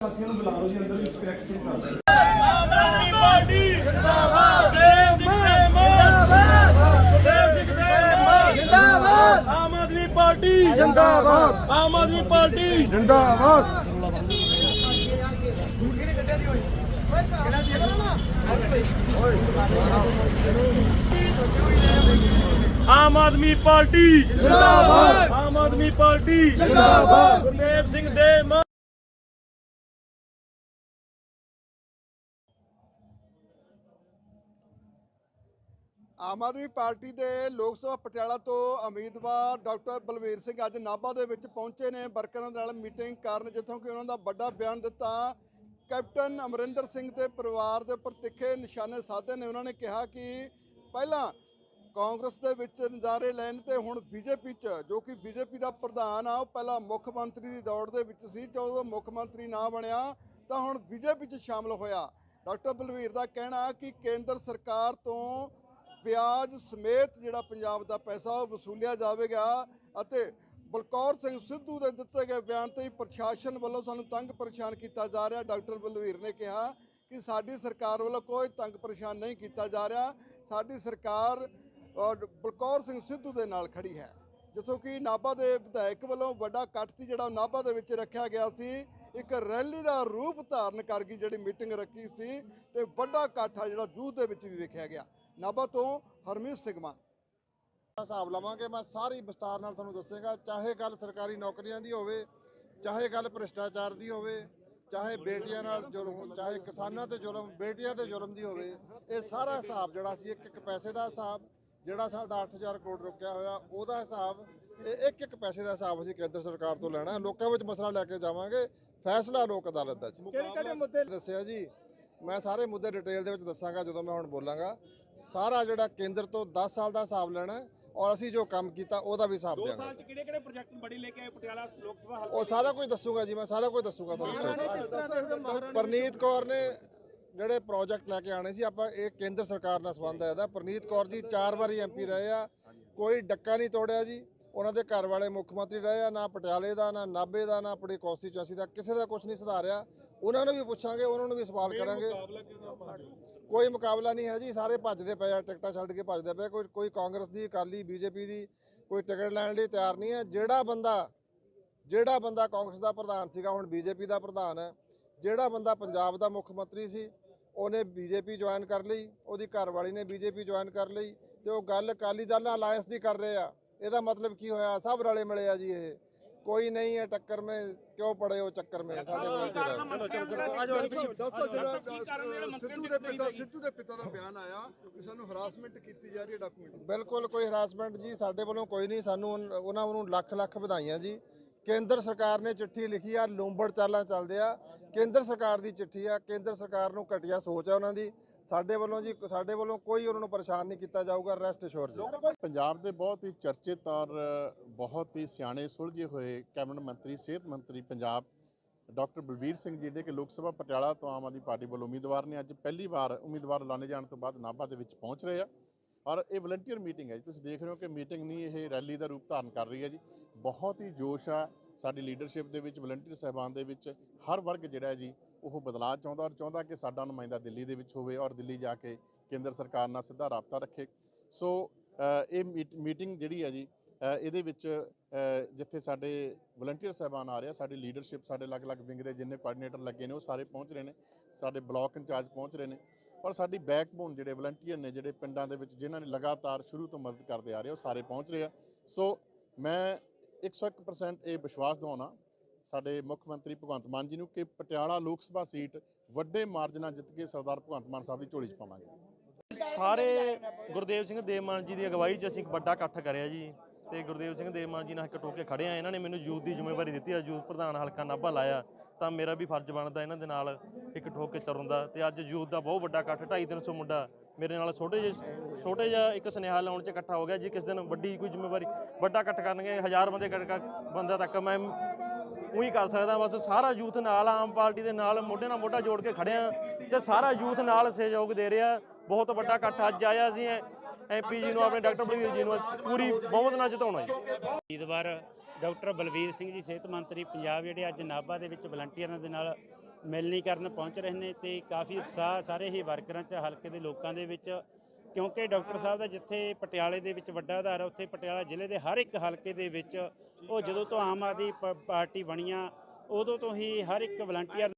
ਸਾਥੀਆਂ ਨੂੰ ਬੁਲਾ ਲਓ ਜੀ, ਅੰਦਰ ਵੀ ਕਰੈਕਸ਼ਨ ਕਰ ਆਮ ਆਦਮੀ ਪਾਰਟੀ ਜਿੰਦਾਬਾਦ ਦੇਵ ਜਿੰਦਾਬਾਦ ਦੇਵ ਜਿੰਦਾਬਾਦ ਆਮ ਆਦਮੀ ਪਾਰਟੀ ਜਿੰਦਾਬਾਦ। ਆਮ ਆਦਮੀ ਪਾਰਟੀ ਜਿੰਦਾਬਾਦ। ਆਮ ਆਦਮੀ ਪਾਰਟੀ ਜਿੰਦਾਬਾਦ ਆਮ ਆਦਮੀ ਪਾਰਟੀ ਜਿੰਦਾਬਾਦ ਗੁਰਦੇਵ ਸਿੰਘ ਦੇ ਆਮ ਆਦਮੀ ਪਾਰਟੀ ਦੇ ਲੋਕ ਸਭਾ ਪਟਿਆਲਾ ਤੋਂ ਉਮੀਦਵਾਰ ਡਾਕਟਰ ਬਲਵੀਰ ਸਿੰਘ ਅੱਜ ਨਾਭਾ ਦੇ ਵਿੱਚ ਪਹੁੰਚੇ ਨੇ। ਵਰਕਰਾਂ ਨਾਲ ਮੀਟਿੰਗ ਕਰਨ ਜਿੱਥੋਂ ਕਿ ਉਹਨਾਂ ਦਾ ਵੱਡਾ ਬਿਆਨ ਦਿੱਤਾ, ਕੈਪਟਨ ਅਮਰਿੰਦਰ ਸਿੰਘ ਦੇ ਪਰਿਵਾਰ ਦੇ ਉੱਪਰ ਤਿੱਖੇ ਨਿਸ਼ਾਨੇ ਸਾਧੇ ਨੇ। ਉਹਨਾਂ ਨੇ ਕਿਹਾ ਕਿ ਪਹਿਲਾਂ ਕਾਂਗਰਸ ਦੇ ਵਿੱਚ ਨਜ਼ਾਰੇ ਲੈਣ ਤੇ ਹੁਣ ਬੀਜੇਪੀ 'ਚ, ਜੋ ਕਿ ਬੀਜੇਪੀ ਦਾ ਪ੍ਰਧਾਨ ਆ, ਉਹ ਪਹਿਲਾਂ ਮੁੱਖ ਮੰਤਰੀ ਦੀ ਦੌੜ ਦੇ ਵਿੱਚ ਸੀ। ਜਦੋਂ ਮੁੱਖ ਮੰਤਰੀ ਨਾ ਬਣਿਆ, ਤਾਂ ਹੁਣ ਬੀਜੇਪੀ 'ਚ ਸ਼ਾਮਲ ਹੋਇਆ। ਡਾਕਟਰ ਬਲਵੀਰ ਦਾ ਕਹਿਣਾ ਕਿ ਕੇਂਦਰ ਸਰਕਾਰ ਤੋਂ ਵਿਆਜ ਸਮੇਤ ਜਿਹੜਾ ਪੰਜਾਬ ਦਾ ਪੈਸਾ ਉਹ ਵਸੂਲਿਆ ਜਾਵੇਗਾ ਅਤੇ ਬਲਕੌਰ ਸਿੰਘ ਸਿੱਧੂ ਦੇ ਦਿੱਤੇ ਗਏ ਬਿਆਨ ਤੇ ਹੀ ਪ੍ਰਸ਼ਾਸਨ ਵੱਲੋਂ ਸਾਨੂੰ ਤੰਗ ਪਰੇਸ਼ਾਨ ਕੀਤਾ ਜਾ ਰਿਹਾ। ਡਾਕਟਰ ਬਲਵੀਰ ਨੇ ਕਿਹਾ ਕਿ ਸਾਡੀ ਸਰਕਾਰ ਵੱਲੋਂ ਕੋਈ ਤੰਗ ਪਰੇਸ਼ਾਨ ਨਹੀਂ ਕੀਤਾ ਜਾ ਰਿਹਾ। ਸਾਡੀ ਸਰਕਾਰ ਬਲਕੌਰ ਸਿੰਘ ਸਿੱਧੂ ਦੇ ਨਾਲ ਖੜੀ ਹੈ। ਜਿੱਥੋਂ ਕਿ ਨਾਭਾ ਦੇ ਵਿਧਾਇਕ ਵੱਲੋਂ ਵੱਡਾ ਇਕੱਠ ਸੀ, ਜਿਹੜਾ ਉਹ ਨਾਭਾ ਦੇ ਵਿੱਚ ਰੱਖਿਆ ਗਿਆ ਸੀ। ਇੱਕ ਰੈਲੀ ਦਾ ਰੂਪ ਧਾਰਨ ਕਰ ਗਈ, ਜਿਹੜੀ ਮੀਟਿੰਗ ਰੱਖੀ ਸੀ ਤੇ ਵੱਡਾ ਇਕੱਠ ਆ ਜਿਹੜਾ ਜੂਥ ਦੇ ਵਿੱਚ ਵੀ ਵੇਖਿਆ ਗਿਆ। ਨਾਭਾ ਤੋਂ ਹਰਮੀਤ ਸਿੰਘ ਮਾਨ। ਹਿਸਾਬ ਲਵਾਂਗੇ ਮੈਂ ਸਾਰੀ ਵਿਸਤਾਰ ਨਾਲ ਤੁਹਾਨੂੰ ਦੱਸਾਂਗਾ ਚਾਹੇ ਗੱਲ ਸਰਕਾਰੀ ਨੌਕਰੀਆਂ ਦੀ ਹੋਵੇ ਚਾਹੇ ਗੱਲ ਭ੍ਰਿਸ਼ਟਾਚਾਰ ਦੀ ਹੋਵੇ ਚਾਹੇ ਬੇਟੀਆਂ ਨਾਲ ਜ਼ੁਲਮ ਚਾਹੇ ਕਿਸਾਨਾਂ ਤੇ ਜ਼ੁਲਮ ਬੇਟੀਆਂ ਤੇ ਜ਼ੁਲਮ ਦੀ ਹੋਵੇ ਇਹ ਸਾਰਾ ਹਿਸਾਬ ਜਿਹੜਾ ਸੀ ਇੱਕ ਇੱਕ ਪੈਸੇ ਦਾ ਹਿਸਾਬ ਜਿਹੜਾ ਸਾਡਾ 8000 ਕਰੋੜ ਰੁਕਿਆ ਹੋਇਆ ਉਹਦਾ ਹਿਸਾਬ ਇਹ ਇੱਕ ਇੱਕ ਪੈਸੇ ਦਾ ਹਿਸਾਬ ਅਸੀਂ ਕੇਂਦਰ ਸਰਕਾਰ ਤੋਂ ਲੈਣਾ। ਲੋਕਾਂ ਵਿੱਚ ਮਸਲਾ ਲੈ ਕੇ ਜਾਵਾਂਗੇ ਫੈਸਲਾ ਲੋਕ ਅਦਾਲਤ ਦਾ ਜੀ। ਕਿਹੜੇ ਕਿਹੜੇ ਮੁੱਦੇ? ਦੱਸਿਆ ਜੀ ਮੈਂ ਸਾਰੇ ਮੁੱਦੇ ਡਿਟੇਲ ਦੇ ਵਿੱਚ ਦੱਸਾਂਗਾ ਜਦੋਂ ਮੈਂ ਹੁਣ ਬੋਲਾਂਗਾ। ਸਾਰਾ ਜਿਹੜਾ ਕੇਂਦਰ ਤੋਂ 10 ਸਾਲ ਦਾ ਹਿਸਾਬ ਲੈਣਾ ਔਰ ਅਸੀਂ ਜੋ ਕੰਮ ਕੀਤਾ ਉਹਦਾ ਵੀ ਹਿਸਾਬ ਦੇਵਾਂਗੇ ਕਿਹੜੇ ਕਿਹੜੇ ਪ੍ਰੋਜੈਕਟ ਬੜੀ ਲੈ ਕੇ ਆਏ? ਪਟਿਆਲਾ ਲੋਕ ਸਭਾ ਉਹ ਸਾਰਾ ਕੁਝ ਦੱਸੂਗਾ ਜੀ ਮੈਂ ਸਾਰਾ ਕੁਝ ਦੱਸੂਗਾ ਤੁਹਾਨੂੰ ਪਰਨੀਤ ਕੌਰ ਨੇ ਜਿਹੜੇ ਪ੍ਰੋਜੈਕਟ ਲੈ ਕੇ ਆਣੇ ਸੀ ਆਪਾਂ ਇਹ ਕੇਂਦਰ ਸਰਕਾਰ ਨਾਲ ਸੰਬੰਧ ਹੈ ਇਹਦਾ। ਪਰਨੀਤ ਕੌਰ ਜੀ ਚਾਰ ਵਾਰੀ ਐਮਪੀ ਰਹੇ ਆ ਕੋਈ ਡੱਕਾ ਨਹੀਂ ਤੋੜਿਆ ਜੀ। ਉਹਨਾਂ ਦੇ ਘਰ ਵਾਲੇ ਮੁੱਖ ਮੰਤਰੀ ਰਹੇ ਆ ਨਾ ਪਟਿਆਲੇ ਦਾ ਨਾ ਨਾਭੇ ਦਾ ਨਾ ਆਪਣੀ ਕੌਂਸਟੀਚੁਐਂਸੀ ਦਾ। ਕਿਸੇ ਦਾ ਕੁਝ ਨਹੀਂ ਸੁਧਾਰਿਆ। ਉਹਨਾਂ ਨੂੰ ਵੀ ਪੁੱਛਾਂਗੇ ਉਹਨਾਂ ਨੂੰ ਵੀ ਸਵਾਲ ਕਰਾਂਗੇ। ਕੋਈ ਮੁਕਾਬਲਾ ਨਹੀਂ ਹੈ ਜੀ ਸਾਰੇ ਭੱਜਦੇ ਪਏ ਆ ਟਿਕਟਾਂ ਛੱਡ ਕੇ ਭੱਜਦੇ ਪਏ ਕੋਈ ਕੋਈ ਕਾਂਗਰਸ ਦੀ ਅਕਾਲੀ ਬੀਜੇਪੀ ਦੀ ਕੋਈ ਟਿਕਟ ਲੈਣ ਲਈ ਤਿਆਰ ਨਹੀਂ ਹੈ। ਜਿਹੜਾ ਬੰਦਾ ਜਿਹੜਾ ਬੰਦਾ ਕਾਂਗਰਸ ਦਾ ਪ੍ਰਧਾਨ ਸੀਗਾ ਹੁਣ ਬੀਜੇਪੀ ਦਾ ਪ੍ਰਧਾਨ ਹੈ ਜਿਹੜਾ ਬੰਦਾ ਪੰਜਾਬ ਦਾ ਮੁੱਖ ਮੰਤਰੀ ਸੀ ਉਹਨੇ ਬੀਜੇਪੀ ਜੁਆਇਨ ਕਰ ਲਈ ਉਹਦੀ ਘਰਵਾਲੀ ਨੇ ਬੀਜੇਪੀ ਜੁਆਇਨ ਕਰ ਲਈ ਤੇ ਉਹ ਗੱਲ ਅਕਾਲੀ ਦਲ ਨਾਲ ਅਲਾਈਅੰਸ ਦੀ ਕਰ ਰਹੇ ਆ। ਇਹਦਾ ਮਤਲਬ ਕੀ ਹੋਇਆ? ਸਭ ਰਲੇ ਮਿਲੇ ਆ ਜੀ ਇਹ। ਕੋਈ ਨਹੀਂ ਹੈ ਟੱਕਰ ਮੇ ਕਿਉਂ ਪੜੇ ਹੋ ਚੱਕਰ ਮੇ? ਸਾਡੇ ਕੋਲ ਤੇ ਰਹੋ ਦੱਸੋ ਜਿਹੜਾ ਸਿੱਧੂ ਦੇ ਪਿਤਾ ਸਿੱਧੂ ਦੇ ਪਿਤਾ ਦਾ ਬਿਆਨ ਆਇਆ ਕਿ ਸਾਨੂੰ ਹਰਾਸਮੈਂਟ ਕੀਤੀ ਜਾ ਰਹੀ ਹੈ ਡਾਕੂਮੈਂਟ ਬਿਲਕੁਲ ਕੋਈ ਹਰਾਸਮੈਂਟ ਜੀ ਸਾਡੇ ਵੱਲੋਂ ਕੋਈ ਨਹੀਂ ਸਾਨੂੰ ਉਨ- ਉਹਨਾਂ ਨੂੰ ਲੱਖ ਲੱਖ ਵਧਾਈਆਂ ਜੀ। ਕੇਂਦਰ ਸਰਕਾਰ ਨੇ ਚਿੱਠੀ ਲਿਖੀ ਆ ਲੂੰਬੜ ਚਾਲਾਂ ਚੱਲਦੇ ਆ। ਕੇਂਦਰ ਸਰਕਾਰ ਦੀ ਚਿੱਠੀ ਆ ਕੇਂਦਰ ਸਰਕਾਰ ਨੂੰ ਘਟੀਆ ਸੋਚ ਆ ਉਹਨਾਂ ਦੀ। ਸਾਡੇ ਵੱਲੋਂ ਜੀ, ਸਾਡੇ ਵੱਲੋਂ ਕੋਈ ਉਹਨਾਂ ਨੂੰ ਪਰੇਸ਼ਾਨ ਨਹੀਂ ਕੀਤਾ ਜਾਊਗਾ ਰੈਸਟ ਅਸ਼ੋਰ ਜੀ। ਪੰਜਾਬ ਦੇ ਬਹੁਤ ਹੀ ਚਰਚਿਤ ਔਰ ਬਹੁਤ ਹੀ ਸਿਆਣੇ ਸੁਲਝੇ ਹੋਏ ਕੈਬਨਿਟ ਮੰਤਰੀ, ਸਿਹਤ ਮੰਤਰੀ ਪੰਜਾਬ ਡਾਕਟਰ ਬਲਬੀਰ ਸਿੰਘ ਜੀ ਦੇ ਕਿ ਲੋਕ ਸਭਾ ਪਟਿਆਲਾ ਤੋਂ ਆਮ ਆਦਮੀ ਪਾਰਟੀ ਵੱਲੋਂ ਉਮੀਦਵਾਰ ਨੇ ਅੱਜ ਪਹਿਲੀ ਵਾਰ ਉਮੀਦਵਾਰ ਐਲਾਨੇ ਜਾਣ ਤੋਂ ਬਾਅਦ ਨਾਭਾ ਦੇ ਵਿੱਚ ਪਹੁੰਚ ਰਹੇ ਆ। ਔਰ ਇਹ ਵਲੰਟੀਅਰ ਮੀਟਿੰਗ ਹੈ ਜੀ। ਤੁਸੀਂ ਦੇਖ ਰਹੇ ਹੋ ਕਿ ਮੀਟਿੰਗ ਨਹੀਂ, ਇਹ ਰੈਲੀ ਦਾ ਰੂਪ ਧਾਰਨ ਕਰ ਰਹੀ ਹੈ ਜੀ। ਬਹੁਤ ਹੀ ਜੋਸ਼ ਆ ਸਾਡੀ ਲੀਡਰਸ਼ਿਪ ਦੇ ਵਿੱਚ ਵਲੰਟੀਅਰ ਸਹਿਬਾਨ ਦੇ ਵਿੱਚ, ਹਰ ਵਰਗ ਜਿਹੜਾ ਹੈ ਜੀ, ਉਹ ਬਦਲਾਅ ਚਾਹੁੰਦਾ ਔਰ ਚਾਹੁੰਦਾ ਕਿ ਸਾਡਾ ਨੁਮਾਇੰਦਾ ਦਿੱਲੀ ਦੇ ਵਿੱਚ ਹੋਵੇ ਔਰ ਦਿੱਲੀ ਜਾ ਕੇ ਕੇਂਦਰ ਸਰਕਾਰ ਨਾਲ ਸਿੱਧਾ ਰਾਬਤਾ ਰੱਖੇ। ਸੋ ਇਹ ਮੀਟ- ਮੀਟਿੰਗ ਜਿਹੜੀ ਹੈ ਜੀ ਇਹਦੇ ਵਿੱਚ ਜਿੱਥੇ ਸਾਡੇ ਵਲੰਟੀਅਰ ਸਹਿਬਾਨ ਆ ਰਿਹਾ, ਸਾਡੀ ਲੀਡਰਸ਼ਿਪ ਸਾਡੇ ਅਲੱਗ-ਅਲੱਗ ਵਿੰਗ ਦੇ ਜਿੰਨੇ ਕੋਆਰਡੀਨੇਟਰ ਲੱਗੇ ਨੇ, ਉਹ ਸਾਰੇ ਪਹੁੰਚ ਰਹੇ ਨੇ, ਸਾਡੇ ਬਲਾਕ ਇੰਚਾਰਜ ਪਹੁੰਚ ਰਹੇ ਨੇ ਔਰ ਸਾਡੀ ਬੈਕਬੋਨ ਜਿਹੜੇ ਵਲੰਟੀਅਰ ਨੇ, ਜਿਹੜੇ ਪਿੰਡਾਂ ਦੇ ਵਿੱਚ ਜਿਨ੍ਹਾਂ ਨੇ ਲਗਾਤਾਰ ਸ਼ੁਰੂ ਤੋਂ ਮਦਦ ਕਰਦੇ ਆ ਰਹੇ, ਉਹ ਸਾਰੇ ਪਹੁੰਚ ਰਹੇ ਆ। ਸੋ ਮੈਂ 101% ਇਹ ਵਿਸ਼ਵਾਸ ਦਿਵਾਉਣਾ ਸਾਡੇ ਮੁੱਖ ਮੰਤਰੀ ਭਗਵੰਤ ਮਾਨ ਜੀ ਨੂੰ ਕਿ ਪਟਿਆਲਾ ਲੋਕ ਸਭਾ ਸੀਟ ਵੱਡੇ ਮਾਰਜਨ ਜਿੱਤ ਕੇ ਸਰਦਾਰ ਭਗਵੰਤ ਮਾਨ ਸਾਹਿਬ ਦੀ ਝੋਲੀ 'ਚ ਪਾਵਾਂਗੇ। ਸਾਰੇ ਗੁਰਦੇਵ ਸਿੰਘ ਦੇਵਮਾਨ ਜੀ ਦੀ ਅਗਵਾਈ 'ਚ ਅਸੀਂ ਇੱਕ ਵੱਡਾ ਇਕੱਠ ਕਰਿਆ ਜੀ ਤੇ ਗੁਰਦੇਵ ਸਿੰਘ ਦੇਵਮਾਨ ਜੀ ਨਾਲ ਇੱਕ ਟੋਕੇ ਖੜੇ ਆ। ਇਹਨਾਂ ਨੇ ਮੈਨੂੰ ਯੂਥ ਦੀ ਜ਼ਿੰਮੇਵਾਰੀ ਦਿੱਤੀ ਆ। ਯੂਥ ਪ੍ਰਧਾਨ ਹਲਕਾ ਨਾਭਾ ਲਾਇਆ ਤਾਂ ਮੇਰਾ ਵੀ ਫਰਜ਼ ਬਣਦਾ ਇਹਨਾਂ ਦੇ ਨਾਲ ਇੱਕ ਠੋਕ ਕੇ ਤੁਰਨ ਦਾ ਤੇ ਅੱਜ ਯੂਥ ਦਾ ਬਹੁਤ ਵੱਡਾ ਇਕੱਠ 250 ਮੁੰਡਾ ਮੇਰੇ ਨਾਲ ਛੋਟੇ ਜਿਹੇ ਛੋਟੇ ਜਿਹਾ ਇੱਕ ਸੁਨੇਹਾ ਲਾਉਣ 'ਚ ਇਕੱਠਾ ਹੋ ਗਿਆ ਜੀ, ਕਿਸ ਦਿਨ ਵੱਡੀ ਕੋਈ ਜ਼ਿੰਮੇਵਾਰੀ ਵੱਡਾ ਇਕੱਠ ਕਰਨਗੇ, ਹਜ਼ਾਰ ਬੰਦੇ ਕਰ- ਬੰਦਾ ਤੱਕ। ਮੈਂ ਉਹੀ ਕਰ ਸਕਦਾ, ਬਸ ਸਾਰਾ ਯੂਥ ਨਾਲ, ਆਮ ਪਾਰਟੀ ਦੇ ਨਾਲ ਮੋਢੇ ਨਾਲ ਮੋਢਾ ਜੋੜ ਕੇ ਖੜੇ ਆ ਤੇ ਸਾਰਾ ਯੂਥ ਨਾਲ ਸਹਿਯੋਗ ਦੇ ਰਿਹਾ। ਬਹੁਤ ਵੱਡਾ ਇਕੱਠ ਅੱਜ ਆਇਆ ਸੀ ਐਮਪੀ ਜੀ ਨੂੰ, ਆਪਣੇ ਡਾਕਟਰ ਬਲਵੀਰ ਜੀ ਨੂੰ, ਪੂਰੀ ਬਹੁਮਤ ਨਾਲ ਜਿਤਾਉਣਾ ਜੀ। ਉਮੀਦਵਾਰ ਡਾਕਟਰ ਬਲਵੀਰ ਸਿੰਘ ਜੀ, ਸਿਹਤ ਮੰਤਰੀ ਪੰਜਾਬ, ਜਿਹੜੇ ਅੱਜ ਨਾਭਾ ਦੇ ਵਿੱਚ ਵਲੰਟੀਅਰਾਂ ਦੇ ਨਾਲ ਮਿਲਣੀ ਕਰਨ ਪਹੁੰਚ ਰਹੇ ਨੇ ਤੇ ਕਾਫੀ ਉਤਸ਼ਾਹ ਸਾਰੇ ਹੀ ਵਰਕਰਾਂ 'ਚ, ਹਲਕੇ ਦੇ ਲੋਕਾਂ ਦੇ ਵਿੱਚ, ਕਿਉਂਕਿ ਡਾਕਟਰ ਸਾਹਿਬ ਦਾ ਜਿੱਥੇ ਪਟਿਆਲੇ ਦੇ ਵਿੱਚ ਵੱਡਾ ਆਧਾਰ ਹੈ ਉੱਥੇ ਪਟਿਆਲਾ ਜ਼ਿਲ੍ਹੇ ਦੇ ਹਰ ਇੱਕ ਹਲਕੇ ਦੇ ਵਿੱਚ ਉਹ ਜਦੋਂ ਤੋਂ ਆਮ ਆਦਮੀ ਪ- ਪਾਰਟੀ ਬਣੀਆਂ ਉਦੋਂ ਤੋਂ ਹੀ ਹਰ ਇੱਕ ਵਲੰਟੀਅਰ